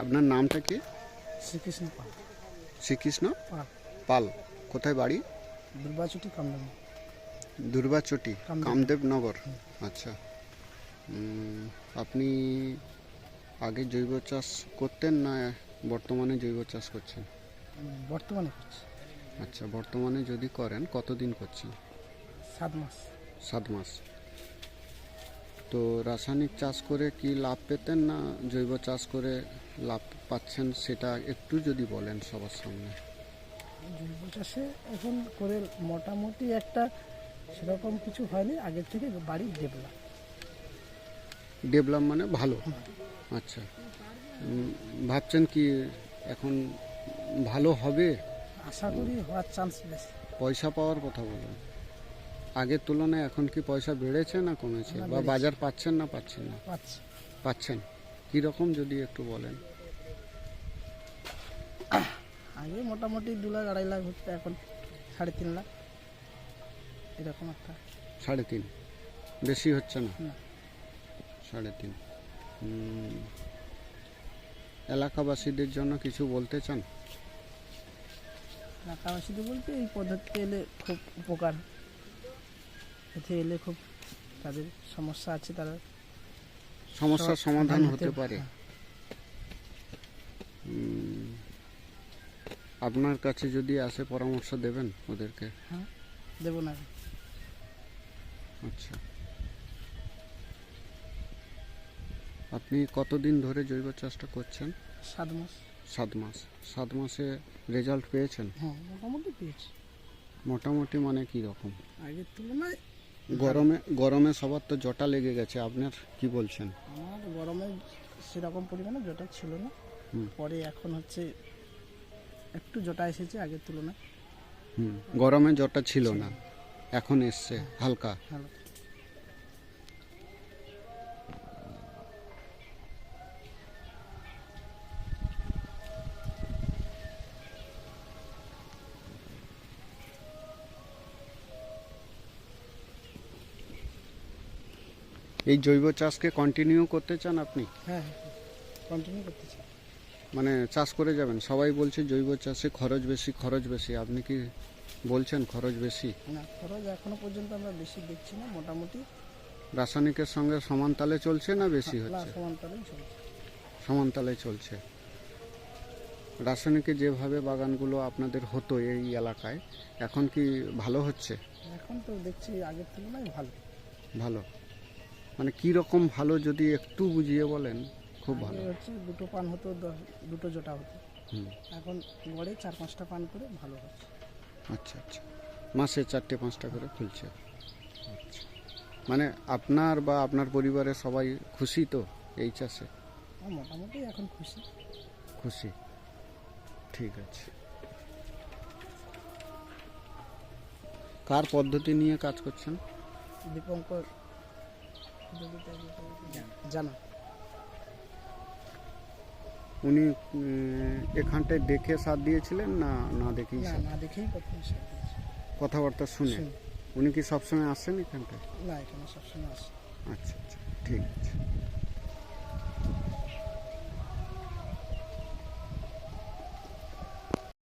আপনার নামটা কি? শ্রীকৃষ্ণ পাল। শ্রীকৃষ্ণ পাল। কোথায় বাড়ি? দুর্বাচটি কামদেব। কামদেবনগর আচ্ছা। আপনি আগে জৈব চাষ করতেন না বর্তমানে জৈব চাষ করছেন? বর্তমানে করছি। আচ্ছা বর্তমানে যদি করেন কতদিন করছেন? সাত মাস। সাত মাস। তো রাসায়নিক চাষ করে কি লাভ পেতেন না জৈব চাষ করে লাভ পাচ্ছেন সেটা একটু যদি বলেন সবার সামনে? জৈব চাষে এখন করে মোটামুটি একটা সেরকম কিছু হয়নি আগের থেকে বাড়ি ডেভেলপ। ডেভেলপ মানে ভালো? আচ্ছা। ভাবছেন কি এখন ভালো হবে? আশা করি হওয়ার চান্স বেশি। পয়সা পাওয়ার কথা বলুন। আগের তুলনায় এখন কি পয়সা বেড়েছে না কমেছে? বা বাজার পাচ্ছেন না পাচ্ছেন না? পাচ্ছি। পাচ্ছেন। কীরকম যদি একটু বলেন? আগে মোটামুটি দু লাখ আড়াই লাখ হচ্ছে এখন সাড়ে তিন লাখ। এরকম একটা। সাড়ে তিন? বেশি হচ্ছে না। সাড়ে তিন। এলাকাবাসীদের জন্য কিছু বলতে চান? এলাকাবাসীদের বলতে এই পদ্ধতিতে এলে খুব উপকার। এতে এলে খুব তাদের সমস্যা আছে তারা সমস্যার সমাধান হতে- পারে। হ্যাঁ। আপনার কাছে যদি আসে পরামর্শ দেবেন ওদেরকে? হ্যাঁ দেবো না। আচ্ছা। আপনি কতদিন ধরে জৈব চাষটা করছেন? সাত মাস। সাত মাস। সাত মাসে রেজাল্ট পেয়েছেন? হ্যাঁ মোটামুটি পেয়েছি। মোটামুটি মানে কি রকম? আগের তুলনায় গরমে গরমে সবার তো জটা লেগে গেছে আপনার কি বলছেন? আমার গরমে সেরকম পরিমাণে জটা ছিল না। পরে এখন হচ্ছে একটু জটা এসেছে আগের তুলনায়। হুম গরমে জটা ছিল না এখন এসছে হালকা। ভালো এই জৈব চাষকে কন্টিনিউ করতে চান আপনি? হ্যাঁ হ্যাঁ কন্টিনিউ করতেছি মানে চাষ করে যাবেন? সবাই বলছে জৈব চাষে খরচ বেশি খরচ বেশি। আপনি কি বলছেন খরচ বেশি? না খরচ এখনও পর্যন্ত আমরা বেশি দেখছি না মোটামুটি। রাসায়নিকের সঙ্গে সমান তালে চলছে না বেশি হচ্ছে? চলছে। সমান তালে চলছে। রাসায়নিকে যেভাবে বাগানগুলো আপনাদের হতো এই এলাকায় এখন কি ভালো হচ্ছে? এখন তো দেখছি আগের তুলনায় ভালো। ভালো? মানে কি রকম ভালো যদি একটু বুঝিয়ে বলেন খুব ভালো। হচ্ছে দুটো পান হতো দুটো জোটা হতো। এখন গড়ে চার পাঁচটা পান করে ভালো হচ্ছে। আচ্ছা আচ্ছা। মাসে চারটে পাঁচটা করে খুলছে। আচ্ছা। মানে আপনার বা আপনার পরিবারের সবাই খুশি তো এই চাষে? মোটামুটি এখন খুশি। খুশি। ঠিক আছে। কার পদ্ধতি নিয়ে কাজ করছেন? দীপঙ্কর জানা। উনি এখানটায় দেখে সাথ দিয়েছিলেন না না দেখেই না দেখেই প্রথম। কথাবার্তা শুনে? শুনে। উনি কি সবসময় আসেন এখানটায়? না এখানে সবসময় আসেন আচ্ছা আচ্ছা ঠিক আছে।